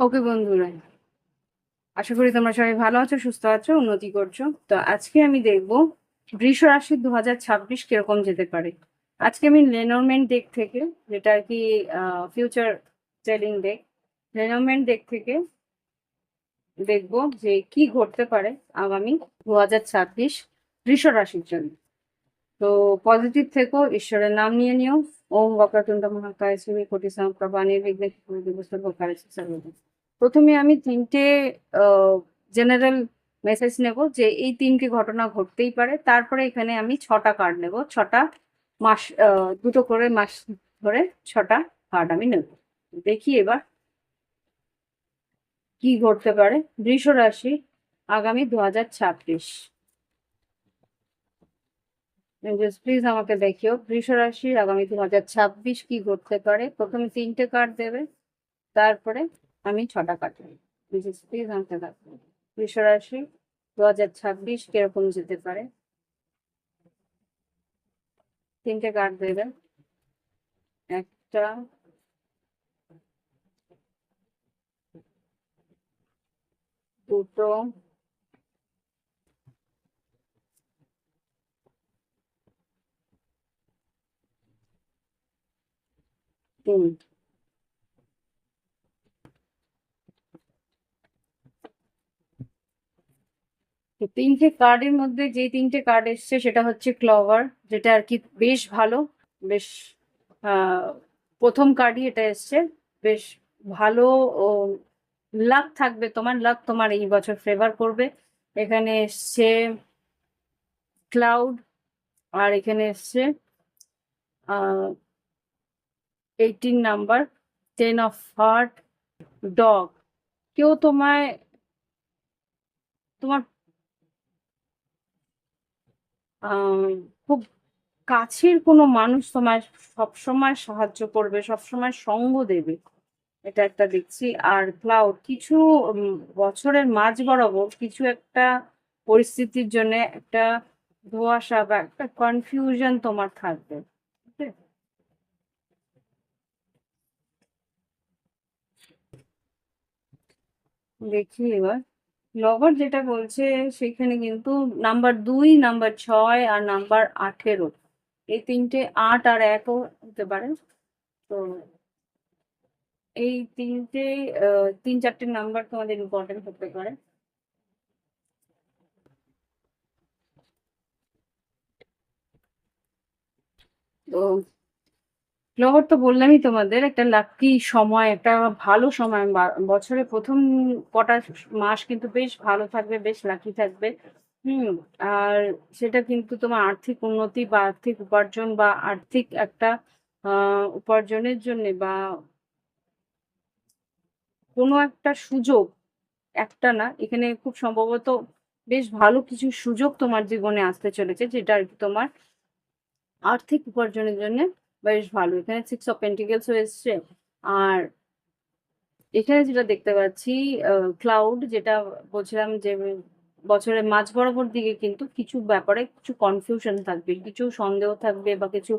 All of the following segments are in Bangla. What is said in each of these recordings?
ওকে বন্ধুরা আশা করি তোমরা সবাই ভালো আছো, সুস্থ আছো, উন্নতি করছ। তো আজকে আমি দেখব বৃষ রাশি দু হাজার ছাব্বিশ কীরকম যেতে পারে। আজকে আমি লেনরমেন্ট দিক থেকে, যেটা আর কি ফিউচার টেলিং দেখ লেনরমেন্ট দিক থেকে দেখব যে কি ঘটতে পারে আগামী দু হাজার ছাব্বিশ বৃষ রাশির জন্য। তো পজিটিভ থেকো, ঈশ্বরের নাম নিয়ে নিও। ওম বক্রতুণ্ড মহাকায়, শ্রী কোটি দিবস সর্বদা। প্রথমে আমি তিনটে জেনারেল মেসেজ নেব যে এই তিনটে ঘটনা ঘটতেই পারে। তারপরে এখানে আমি ছটা কার্ড নেব। ছটা মাস দুটো করে মাস ধরে ছটা কার্ড আমি নেব। দেখি এবার কি ঘটতে পারে। বৃষ রাশি, আগামী দু হাজার ছাব্বিশ প্লিজ আমাকে দেখিও। বৃষ রাশি, আগামী দু হাজার ছাব্বিশ কি ঘটতে পারে? প্রথমে তিনটে কার্ড দেবে, তারপরে আমি ছটা কার্ড নেব প্লিজ আমাকে দেখো রাশি দু হাজার ছাব্বিশ কীরকম যেতে পারে? তিনটে কার্ড দেবে একটা, দুটো তিন তো তিনটে কার্ডের মধ্যে যে তিনটে কার্ড এসছে সেটা হচ্ছে ক্লভার যেটা আর কি বেশ ভালো, বেশ প্রথম কার্ডই এটা এসছে, বেশ ভালো লাক থাকবে তোমার লাক তোমার এই বছর ফেভার করবে। এখানে এসছে ক্লাউড আর এখানে এসছে eighteen number ten of heart dog কেউ তোমায়, তোমার খুব কাছের কোনো মানুষ তোমায় সবসময় সাহায্য করবে, সবসময় সঙ্গ দেবে। এটা একটা দেখছি। আর ক্লাউড কিছু বছরের মাঝ বরাবর কিছু একটা পরিস্থিতির জন্য একটা ধোঁয়াশা বা একটা কনফিউশন তোমার থাকবে? দেখি এবার। লভার যেটা বলছে, সেখানে কিন্তু নাম্বার দুই নাম্বার ছয় আর নাম্বার আঠেরো। এই তিনটে আট আর একও হতে পারে। তো এই তিনটে তিন চারটে নাম্বার তোমাদের ইম্পর্টেন্ট হতে পারে। তো ফ্লাওয়ার তো বললামই তোমাদের, একটা লাকি সময়, একটা ভালো সময়। বছরে প্রথম কটা মাস কিন্তু বেশ ভালো থাকবে, বেশ লাকি থাকবে। হুম, আর সেটা কিন্তু তোমার আর্থিক উন্নতি বা আর্থিক উপার্জন বা আর্থিক একটা উপার্জনের জন্য বা কোনো একটা সুযোগ, একটা না, এখানে খুব সম্ভবত বেশ ভালো কিছু সুযোগ তোমার জীবনে আসতে চলেছে, যেটা আর কি তোমার আর্থিক উপার্জনের জন্য বেশ ভালো। এখানে সিক্স অফ পেন্টিকেলস এসছে আর এখানে যেটা দেখতে পাচ্ছি ক্লাউড যেটা বলছিলাম যে বছরের মাঝ বরাবর দিকে কিন্তু কিছু ব্যাপারে কিছু কনফিউশন থাকবে, কিছু সন্দেহ থাকবে বা কিছু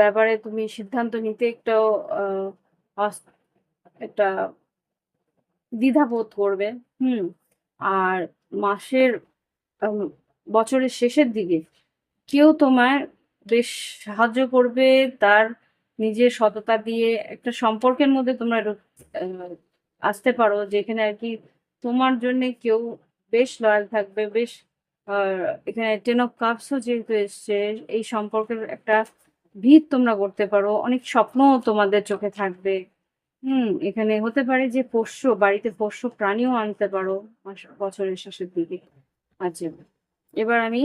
ব্যাপারে তুমি সিদ্ধান্ত নিতে একটা একটা দ্বিধাবোধ করবে। হুম, আর মাসের বছরের শেষের দিকে কেউ তোমায় বেশ সাহায্য করবে তার নিজের সততা দিয়ে একটা সম্পর্কের মধ্যে তোমরা আসতে পারো যেখানে আর কি তোমার জন্য কেউ বেশ লয়াল থাকবে, বেশ এখানে টেন অফ কাপসও যেহেতু এসছে, এই সম্পর্কের একটা ভিত তোমরা করতে পারো, অনেক স্বপ্ন তোমাদের চোখে থাকবে। হুম, এখানে হতে পারে যে পোষ্য, বাড়িতে পোষ্য প্রাণীও আনতে পারো বছরের শেষের দিকে। আচ্ছা এবার আমি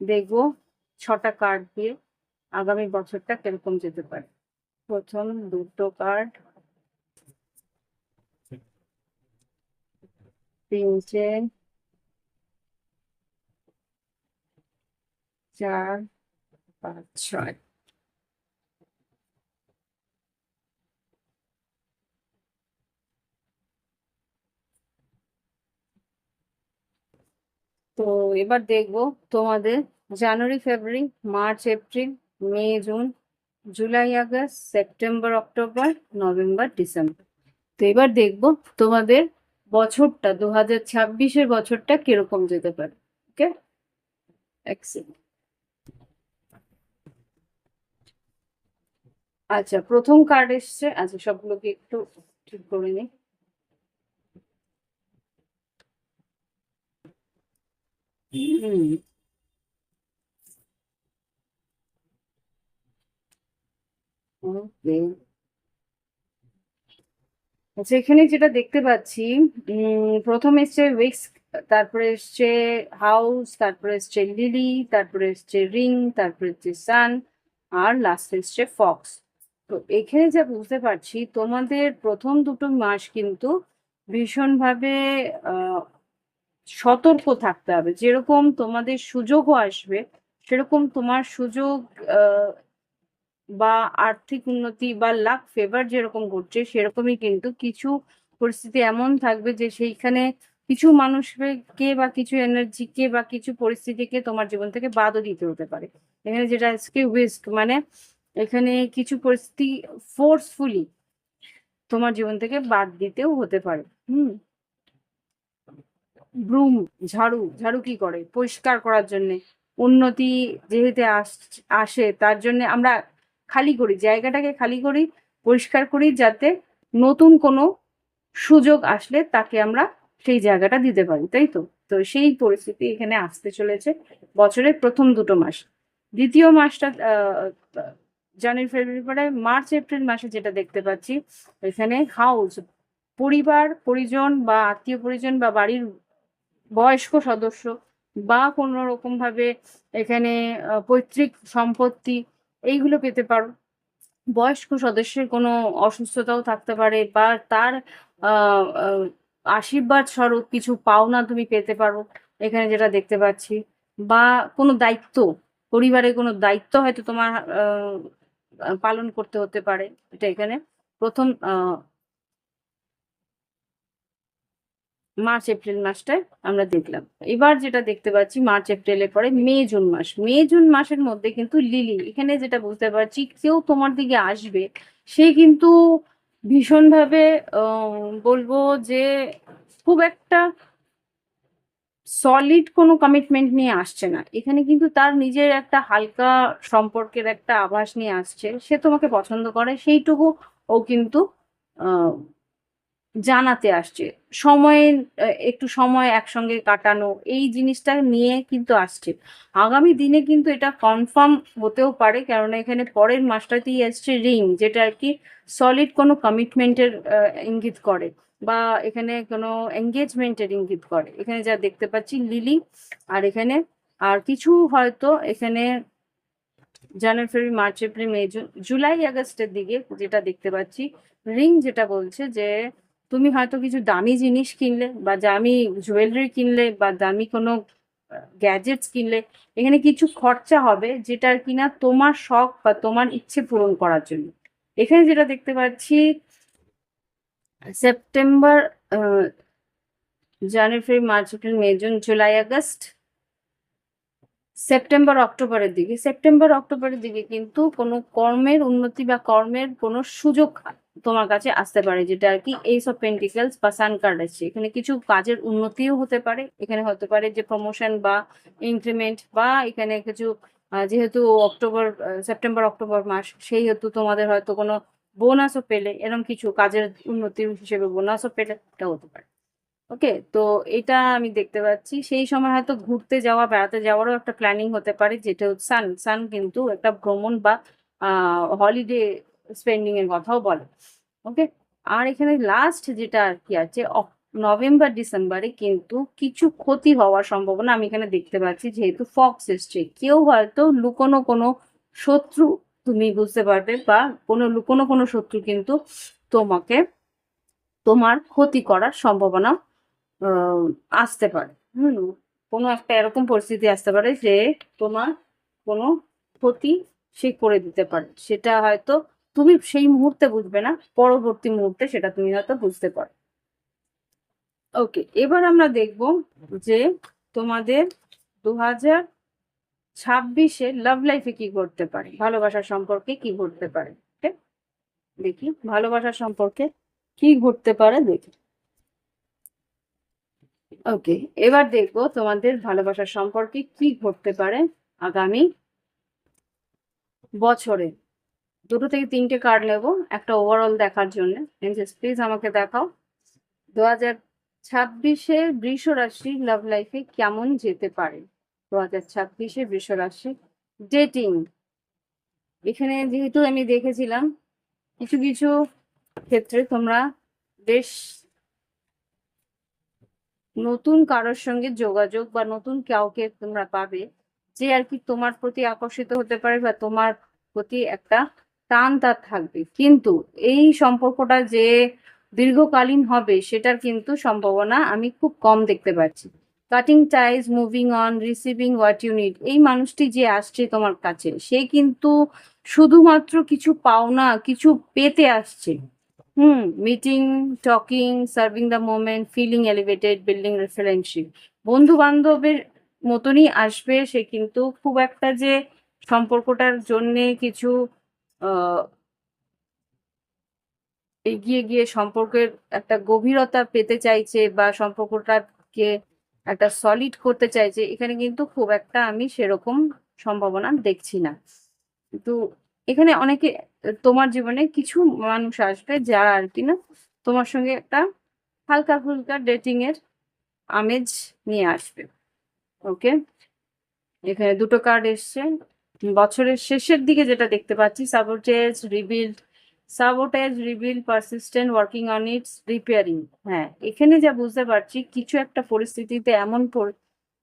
দেখব ছটা কার্ড দিয়ে আগামী বছরটা কীরকম যেতে পারে? প্রথম দুটো কার্ড তিনটে, চার, পাঁচ, ছয়। তো এবার দেখব তোমাদের January February March April May June July August September October November December তো এবার দেখব তোমাদের বছরটা দু হাজার ছাব্বিশের বছরটা কীরকম যেতে পারে ওকে আচ্ছা প্রথম কার্ড এসছে। আচ্ছা সবগুলোকে একটু ঠিক করে নিই। হুম। আচ্ছা এখানে যেটা দেখতে পাচ্ছি প্রথম এসছে উইক্স তারপরে এসছে হাউস তারপরে এসছে লিলি তারপরে এসছে রিং তারপরে এসছে সান আর লাস্ট এসছে ফক্স তো এখানে যা বুঝতে পারছি, তোমাদের প্রথম দুটো মাস কিন্তু ভীষণভাবে সতর্ক থাকতে হবে। যেরকম তোমাদের সুযোগও আসবে, সেরকম তোমার সুযোগ বা আর্থিক উন্নতি বা লাক ফেভার যেরকম ঘটছে সেরকমই কিন্তু কিছু পরিস্থিতি এমন থাকবে যে সেইখানে কিছু মানুষকে বা কিছু এনার্জিকে বা কিছু পরিস্থিতিকে তোমার জীবন থেকে বাদও দিতে হতে পারে। এখানে যেটা আজকে উইস্ক মানে এখানে কিছু পরিস্থিতি ফোর্সফুলি তোমার জীবন থেকে বাদ দিতেও হতে পারে। হুম? ব্রুম ঝাড়ু ঝাড়ু কি করে? পরিষ্কার করার জন্য। উন্নতি যেহেতু আসে তার জন্য আমরা খালি করি, জায়গাটাকে খালি করি, পরিষ্কার করি যাতে নতুন কোনো সুযোগ আসলে তাকে আমরা সেই জায়গাটা দিতে পারি, তাই তো? তো সেই পরিস্থিতি এখানে আসতে চলেছে বছরের প্রথম দুটো মাস। দ্বিতীয় মাসটা জানুয়ারি, ফেব্রুয়ারি পরে মার্চ, এপ্রিল মাসে যেটা দেখতে পাচ্ছি, এখানে হাউস পরিবার, পরিজন বা আত্মীয় পরিজন বা বাড়ির বয়স্ক সদস্য বা কোনো রকম ভাবে এখানে পৈতৃক সম্পত্তি এইগুলো পেতে পারো। বয়স্ক সদস্যের কোনো অসুস্থতাও থাকতে পারে বা তার আশীর্বাদ স্বরূপ কিছু পাওনা তুমি পেতে পারো, এখানে যেটা দেখতে পাচ্ছি। বা কোনো দায়িত্ব পরিবারে কোনো দায়িত্ব হয়তো তোমার পালন করতে হতে পারে। এটা এখানে প্রথম মার্চ, এপ্রিল মাসটায় আমরা দেখলাম। এবার যেটা দেখতে পাচ্ছি, মার্চ, এপ্রিলের পরে মে, জুন মাস। মে, জুন মাসের মধ্যে কিন্তু লিলি, এখানে যেটা বুঝতে পারছি, কেউ তোমার দিকে আসবে, সে কিন্তু ভীষণভাবে বলব যে খুব একটা সলিড কোনো কমিটমেন্ট নিয়ে আসছে না। এখানে কিন্তু তার নিজের একটা হালকা সম্পর্কের একটা আভাস নিয়ে আসছে। সে তোমাকে পছন্দ করে, সেইটুকু ও কিন্তু জানাতে আসছে। সময়ে একটু সময় একসঙ্গে কাটানো, এই জিনিসটা নিয়ে কিন্তু আসছে। আগামী দিনে কিন্তু এটা কনফার্ম হতেও পারে, কেননা এখানে পরের মাসটাতেই আসছে রিং যেটা আর কি সলিড কোনো কমিটমেন্টের ইঙ্গিত করে বা এখানে কোনো এঙ্গেজমেন্টের ইঙ্গিত করে। এখানে যা দেখতে পাচ্ছি লিলি আর এখানে আর কিছু হয়তো এখানে January February March, April, May, June, July, আগস্টের দিকে যেটা দেখতে পাচ্ছি রিং যেটা বলছে যে তুমি হয়তো কিছু দামি জিনিস কিনলে বা দামি জুয়েলারি কিনলে বা দামি কোনো গ্যাজেটস কিনলে, এখানে কিছু খরচা হবে যেটার কিনা তোমার শখ বা তোমার ইচ্ছে পূরণ করার জন্য। এখানে যেটা দেখতে পাচ্ছি September January February March April May June July August September অক্টোবরের দিকে। সেপ্টেম্বর অক্টোবরের দিকে কিন্তু কোনো কর্মের উন্নতি বা কর্মের কোনো সুযোগ তোমার কাছে আসতে পারে, যেটা আর কি এইস অফ পেন্টিকেলস বা সান কার্ড আছে। এখানে কিছু কাজের উন্নতিও হতে পারে। এখানে হতে পারে যে প্রমোশন বা ইনক্রিমেন্ট বা এখানে কিছু যেহেতু অক্টোবর সেপ্টেম্বর অক্টোবর মাস সেই হেতু তোমাদের হয়তো কোনো বোনাসও পেলে এরকম কিছু কাজের উন্নতির হিসেবে বোনাসও পেলে এটা হতে পারে। ওকে তো এটা আমি দেখতে পাচ্ছি। সেই সময় হয়তো ঘুরতে যাওয়া, বেড়াতে যাওয়ারও একটা প্ল্যানিং হতে পারে, যেটা সান সান কিন্তু একটা ভ্রমণ বা হলিডে স্পেন্ডিং এর কথাও বলে। ওকে আর এখানে লাস্ট যেটা আর কি আছে নভেম্বর ডিসেম্বরে কিন্তু কিছু ক্ষতি হওয়ার সম্ভাবনা আমি এখানে দেখতে পাচ্ছি, যেহেতু ফক্স এসছে। কেউ হয়তো লুকোনো কোনো শত্রু, তুমি বুঝতে পারবে, বা কোনো লুকোনো কোনো শত্রু কিন্তু তোমাকে, তোমার ক্ষতি করার সম্ভাবনা আসতে পারে। হুম? কোনো একটা এরকম পরিস্থিতি আসতে পারে যে তোমার কোনো ক্ষতি সে করে দিতে পারে। সেটা হয়তো তুমি সেই মুহূর্তে বুঝবে না, পরবর্তী মুহূর্তে সেটা তুমি হয়তো বুঝতে পারো। ওকে এবার আমরা দেখব যে তোমাদের দু হাজার ছাব্বিশে লাভ লাইফে কি ঘটতে পারে, ভালোবাসার সম্পর্কে কি ঘটতে পারে দেখি, ভালোবাসার সম্পর্কে কি ঘটতে পারে দেখি। ওকে এবার দেখব তোমাদের ভালোবাসার সম্পর্কে কি ঘটতে পারে আগামী বছরে। দুটো থেকে তিনটে কার্ড নেব, একটা ওভারঅল দেখার জন্য। প্লিজ আমাকে দেখাও। দু হাজার ছাব্বিশে বৃষ রাশি লাভ লাইফে কেমন যেতে পারে? দু হাজার ছাব্বিশে বৃষ রাশি ডেটিং এখানে যেহেতু আমি দেখেছিলাম, কিছু কিছু ক্ষেত্রে তোমরা বেশ নতুন কারোর সঙ্গে যোগাযোগ বা নতুন কাউকে তোমরা পাবে, যে আর কি তোমার প্রতি আকর্ষিত হতে পারে বা তোমার প্রতি একটা টান তার থাকবে। কিন্তু এই সম্পর্কটা যে দীর্ঘকালীন হবে সেটার কিন্তু সম্ভাবনা আমি খুব কম দেখতে পাচ্ছি। Cutting ties moving on receiving what you need এই মানুষটি যে আসছে তোমার কাছে, সে কিন্তু শুধুমাত্র কিছু পাওনা, কিছু পেতে আসছে। হুম meeting talking serving the moment feeling elevated building রেফারেন্সিপ বন্ধু বান্ধবের মতনই আসবে, সে কিন্তু খুব একটা যে সম্পর্কটার জন্যে কিছু এগিয়ে গিয়ে সম্পর্কের একটা গভীরতা পেতে চাইছে বা সম্পর্কটাকে একটা সলিড করতে চাইছে, এখানে কিন্তু খুব একটা আমি সেরকম সম্ভাবনা দেখছি না। কিন্তু এখানে অনেকে, তোমার জীবনে কিছু মানুষ আসবে যারা আর কি না, তোমার সঙ্গে একটা হালকা ফুলকা ডেটিং এর আমেজ নিয়ে আসবে। ওকে এখানে দুটো কার্ড এসছে। বছরের শেষের দিকে যেটা দেখতে পাচ্ছি sabotage rebuild sabotage rebuild persistent working on its repairing হ্যাঁ এখানে যা বুঝতে পারছি, কিছু একটা পরিস্থিতিতে এমন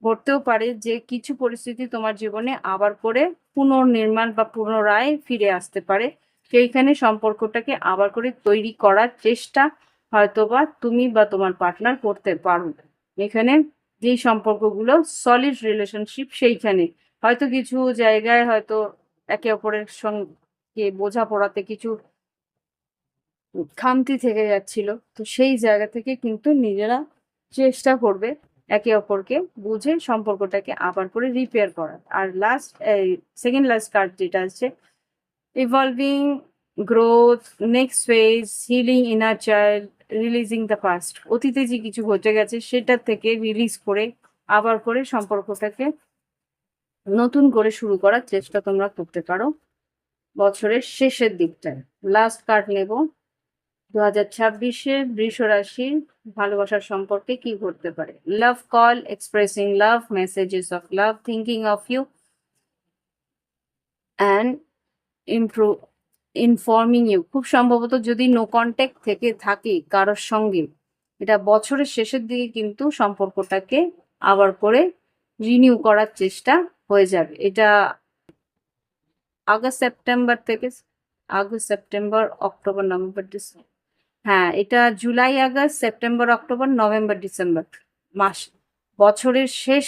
ঘটতেও পারে যে কিছু পরিস্থিতি তোমার জীবনে আবার করে পুনর্নির্মাণ বা পুনরায় ফিরে আসতে পারে। সেইখানে সম্পর্কটাকে আবার করে তৈরি করার চেষ্টা হয়তোবা তুমি বা তোমার পার্টনার করতে পারো। এখানে যেই সম্পর্কগুলো সলিড রিলেশনশিপ সেইখানে হয়তো কিছু জায়গায় হয়তো একে অপরের সঙ্গে বোঝাপড়াতে কিছু খামতি থেকে যাচ্ছিল। তো সেই জায়গা থেকে কিন্তু নিজেরা চেষ্টা করবে একে অপরকে বুঝে সম্পর্কটাকে আবার করে রিপেয়ার করার। আর লাস্ট এই সেকেন্ড লাস্ট কার্ড যেটা আছে evolving growth next phase healing inner child releasing the past অতীতে যে কিছু ঘটে গেছে, সেটা থেকে রিলিজ করে আবার করে সম্পর্কটাকে নতুন করে শুরু করার চেষ্টা তোমরা করতে পারো। বছরের শেষের দিকটায়। লাস্ট কার্ড নেব। দু হাজার ছাব্বিশে বৃষ রাশির ভালোবাসার সম্পর্কে কি ঘটতে পারে? Love call expressing love messages of love thinking of you and improve informing you খুব সম্ভবত যদি নো কন্ট্যাক্ট থেকে থাকে কারোর সঙ্গে, এটা বছরের শেষের দিকে কিন্তু সম্পর্কটাকে আবার করে রিনিউ করার চেষ্টা হয়ে যাবে। এটা আগস্ট, সেপ্টেম্বর থেকে August, September, October, November, December. হ্যাঁ এটা July, August, September, October, November, December মাস। বছরের শেষ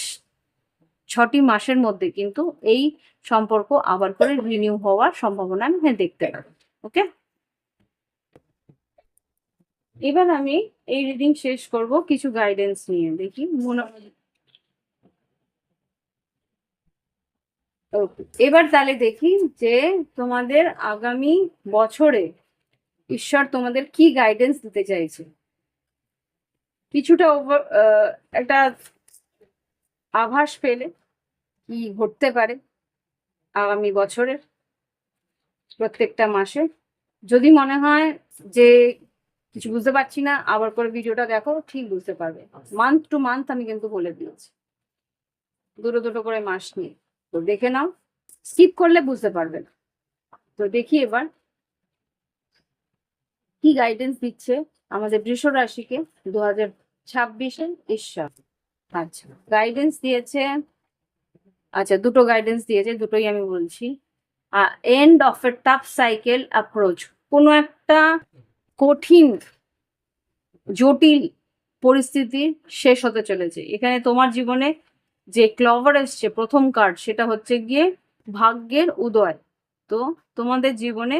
ছটি মাসের মধ্যে কিন্তু এই সম্পর্ক আবার করে রিনিউ হওয়ার সম্ভাবনা আমি দেখতে পাবো। ওকে? এবার আমি এই রিডিং শেষ করব, কিছু গাইডেন্স নিয়ে দেখি। মনে Okay, এবার তাহলে দেখি যে তোমাদের আগামী বছরে ঈশ্বর তোমাদের কি গাইডেন্স দিতে চাইছে? কিছুটা ওভার একটা আভাস পেলে কি ঘটতে পারে আগামী বছরের প্রত্যেকটা মাসে? যদি মনে হয় যে কিছু বুঝতে পারছি না আবার করে ভিডিওটা দেখো ঠিক বুঝতে পারবে। মান্থ টু মান্থ আমি কিন্তু বলে দিয়েছি। দুটো দুটো করে মাস নিয়ে। তো দেখে নাও স্কিপ করলে বুঝতে পারবে না। তো দেখি এবার কি গাইডেন্স দিচ্ছে আমাদের বৃষ রাশিকে দু হাজার ছাব্বিশে ঈশ্বর। আচ্ছা গাইডেন্স দিয়েছে আচ্ছা দুটো গাইডেন্স দিয়েছে, দুটোই আমি বলছি। End of a tough cycle approach কোনো একটা কঠিন, জটিল পরিস্থিতি শেষ হতে চলেছে। এখানে তোমার জীবনে যে ক্লভার এসছে, প্রথম কার্ড সেটা হচ্ছে গিয়ে ভাগ্যের উদয়। তো তোমাদের জীবনে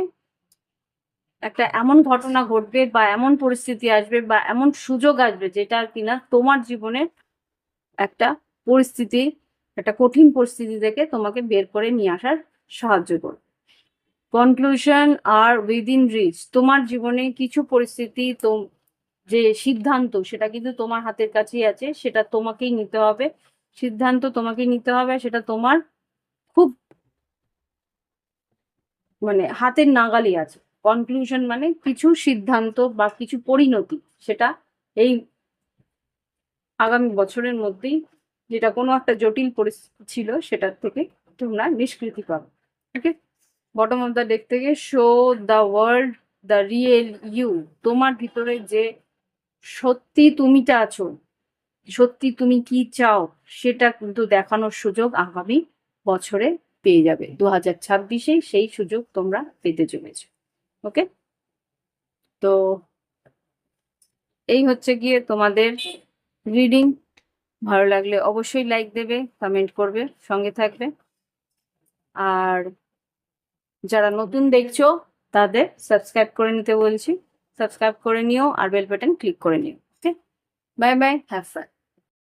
একটা এমন ঘটনা ঘটবে বা এমন পরিস্থিতি আসবে বা এমন সুযোগ আসবে যেটা কিনা তোমার জীবনে একটা পরিস্থিতি, একটা কঠিন পরিস্থিতি থেকে তোমাকে বের করে নিয়ে আসার সাহায্য করবে। কনক্লুশন আর উইদিন রিচ তোমার জীবনে কিছু পরিস্থিতি যে সিদ্ধান্ত, সেটা কিন্তু তোমার হাতের কাছেই আছে, সেটা তোমাকেই নিতে হবে। সিদ্ধান্ত তোমাকে নিতে হবে, সেটা তোমার খুব মানে হাতের নাগালই আছে। কনক্লুশন মানে কিছু সিদ্ধান্ত বা কিছু পরিণতি, সেটা এই আগামী বছরের মধ্যেই যেটা কোনো একটা জটিল পরিস্থিতি ছিল, সেটার থেকে তোমরা নিষ্কৃতি পাবে। Okay bottom of the deck থেকে show the world the real you তোমার ভিতরে যে সত্যি তুমিটা আছো সত্যি তুমি কি চাও সেটা কিন্তু দেখানোর সুযোগ আগামী বছরে পেয়ে যাবে। দু হাজার ছাব্বিশে সেই সুযোগ তোমরা পেতে চলেছো। ওকে? তো এই হচ্ছে গিয়ে তোমাদের রিডিং। ভালো লাগলে অবশ্যই লাইক দেবে, কমেন্ট করবে, সঙ্গে থাকবে। আর যারা নতুন দেখছ, তাদের সাবস্ক্রাইব করে নিতে বলছি। সাবস্ক্রাইব করে নিও আর বেল বাটন ক্লিক করে নিও। Okay? Bye bye, have fun.